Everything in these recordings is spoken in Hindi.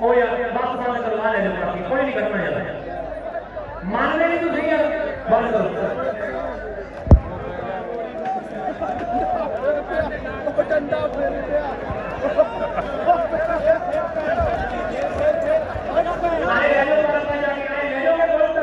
हो या बात सामने करवा ले दूँगा कोई नहीं करना है मानने नहीं तो सही है, बंद करो। डंडा फेर दिया अरे ये लोग करना जाएँगे ये लोग बोलते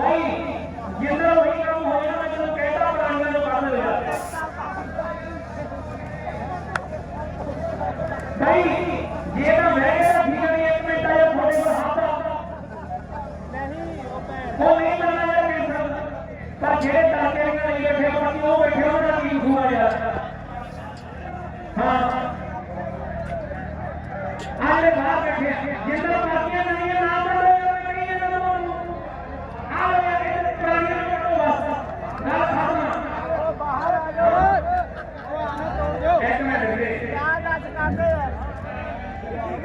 नहीं, जितना वही काम होगा मैं तुम कहता प्रांगण में काम ले नहीं, ये ना मैं कहता भी नहीं एक मिनट आया, थोड़े पर हाथ नहीं वो नहीं करना है। कैंसर का जेड़े ताके का नहीं बैठे बाकी वो बैठे हो ना की हुआ यार हाँ। आने बाहर बैठे जितना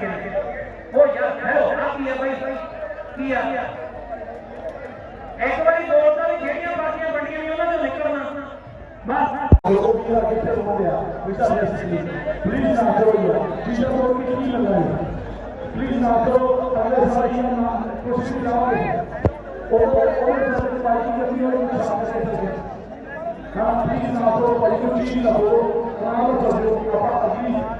ਮਿਲ ਗਈਆਂ ਤੜਕੇ ਨੂੰ ਉਹ ਯਾਰ ਹੈਲੋ ਆ ਕੀ ਹੈ ਭਾਈ ਕੀ ਆ ਇੱਕ ਵਾਰੀ ਦੋ ਤਾਂ ਵੀ ਜਿਹੜੀਆਂ ਪਾਰਟੀਆਂ ਵੰਡੀਆਂ ਨੇ ਉਹਨਾਂ ਤੋਂ ਨਿਕਲਣਾ ਬਸ प्लीज ना करो ये टीचर को भी नहीं लग रहा है प्लीज ना करो अगले साल ये ना कोशिश करोगे और और सब पार्टी के भी और सामने से हाँ प्लीज ना करो भाई को चीज ना करो काम कर दो आप अगली बारह